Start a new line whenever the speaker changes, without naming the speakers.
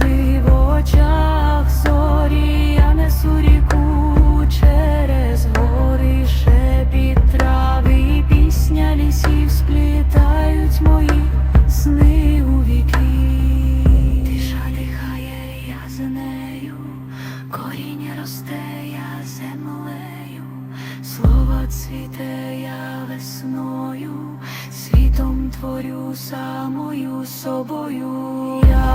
серці води в очах зорі, я несу ріку через гори, шепіт трави, пісня лісів сплітають мої сни у віки. Тиша дихає, я за нею, коріння росте, я землею, слово цвіте, я весною, світом творю самою собою. Я